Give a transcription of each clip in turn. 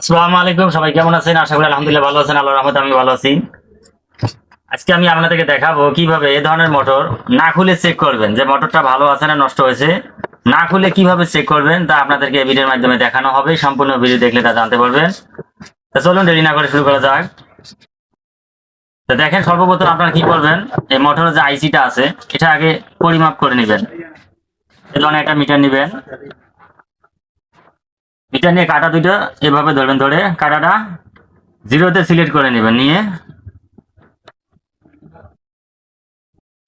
আসসালামু আলাইকুম, সবাই কেমন আছেন? আশা করি আলহামদুলিল্লাহ ভালো আছেন, আল্লাহর রহমতে আমি ভালো আছি। আজকে আমি আপনাদেরকে দেখাবো কীভাবে এ ধরনের মোটর না খুলে চেক করবেন। যে মোটরটা ভালো আছে না নষ্ট হয়েছে, না খুলে কীভাবে চেক করবেন তা আপনাদেরকে ভিডিওর মাধ্যমে দেখানো হবে, সম্পূর্ণ ভিডিও দেখলে তা জানতে পারবেন। তো চলুন দেরি না করে শুরু করা যাক। তো দেখেন সর্বপ্রথম আপনারা কি করবেন, এই মোটরের যে আইসিটা আছে, এটা আগে পরিমাপ করে নেবেন। এই ধরনের একটা মিটার নেবেন। মিটার নিয়ে কাটা দুটো এভাবে ধরবেন ধরে কাটাটা জিরোতে সিলেক্ট করে নেবেন, নিয়ে।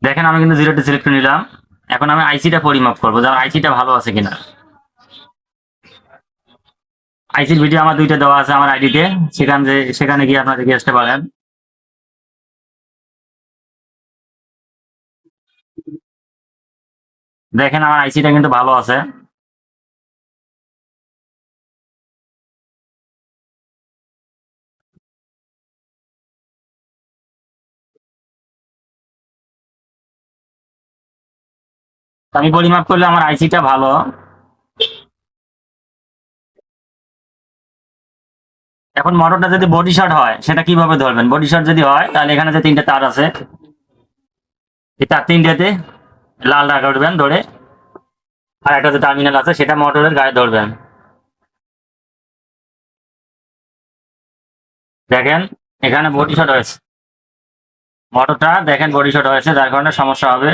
দেখেন, আমি কিন্তু জিরোতে সিলেক্ট করে নিলাম। এখন আমি আইসিটা পরিমাপ করব, যে আইসিটা ভালো আছে কিনা। আইসির ভিডিও আমার দুইটা দেওয়া আছে আমার আইডিতে সেখান যে, সেখানে গিয়ে আপনারা দেখে আসতে পারেন। দেখেন, আমার আইসিটা কিন্তু ভালো আছে। আমি পরিমাপ করলে আমার আইসিটা ভালো। এখন মোটরটা যদি বডি শর্ট হয়, সেটা কীভাবে ধরবেন? বডি শর্ট যদি হয়, তাহলে এখানে যে তিনটে তার আছে, এই তার তিনটেতে লাল রাখা উঠবেন ধরে, আর একটা যে টার্মিনাল আছে, সেটা মোটরের গায়ে ধরবেন। দেখেন, এখানে বডি শর্ট হয়েছে। মোটরটা দেখেন বডি শর্ট হয়েছে, যার কারণে সমস্যা হবে।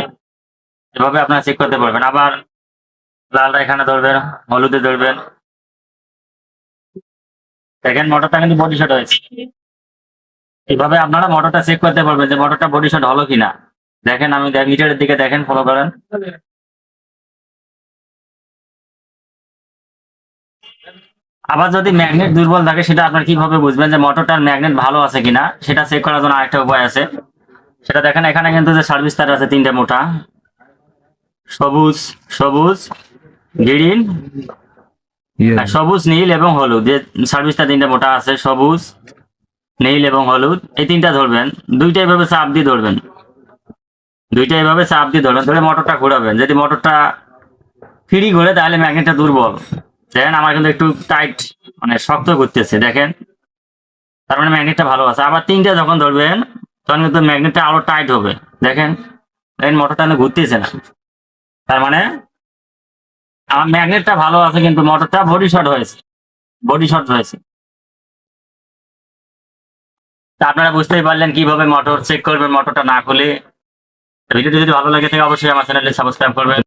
এভাবে আপনারা চেক করতে পারবেন। আবার লালটা এখানে ধরবেন, হলুদে ধরবেন। দেখেন মোটরটা কিন্তু বডি শট হয়েছে। এভাবে আপনারা মোটরটা চেক করতে পারবেন যে মোটরটা বডি শট হলো কিনা। দেখেন, আমি মিটারের দিকে দেখেন ফলো করেন। আবার যদি ম্যাগনেট দুর্বল থাকে, সেটা আপনারা কীভাবে বুঝবেন যে মোটরটার ম্যাগনেট ভালো আছে কিনা? সেটা চেক করার জন্য আরেকটা উপায় আছে। সেটা দেখেন, এখানে কিন্তু যে সার্ভিস তার আছে তিনটে মোটা। সবুজ সবুজ গ্রিন সবুজ নীল এবং হলুদ। যে সার্ভিসটা তিনটা মোটা আছে সবুজ নীল এবং হলুদ এই তিনটা ধরবেন। দুইটা এভাবে চাপ দিয়ে ধরবেন। দুইটা এভাবে চাপ দিয়ে ধরবেন ধরে মোটরটা ঘোরাবেন। যদি মোটরটা ফ্রি ঘোরে তাহলে ম্যাগনেটটা দুর্বল। দেখেন আমার কিন্তু একটু টাইট মানে শক্ত করতেছে দেখেন। তার মানে ম্যাগনেটটা ভালো আছে। আবার তিনটা যখন ধরবেন তখন কিন্তু ম্যাগনেটটা আরও টাইট হবে। দেখেন দেখেন মোটরটা না ঘুরতেছে না। তার মানে আমার ম্যাগনেটটা ভালো আছে কিন্তু মোটরটা বডি শর্ট হয়েছে বডি শর্ট হয়েছে। তা আপনারা বুঝতেই পারলেন কীভাবে মোটর চেক করবেন মোটরটা না খুলে। ভিডিওটি যদি ভালো লাগে থাকে, অবশ্যই আমার চ্যানেলে সাবস্ক্রাইব করবেন।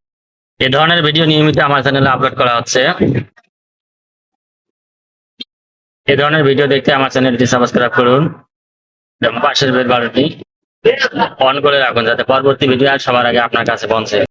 এ ধরনের ভিডিও নিয়মিত আমার চ্যানেলে আপলোড করা হচ্ছে। এ ধরনের ভিডিও দেখতে আমার চ্যানেলটি সাবস্ক্রাইব করুন। পাশের বেল বাটনটি অন করে রাখুন, যাতে পরবর্তী ভিডিও আর সবার আগে আপনার কাছে পৌঁছে।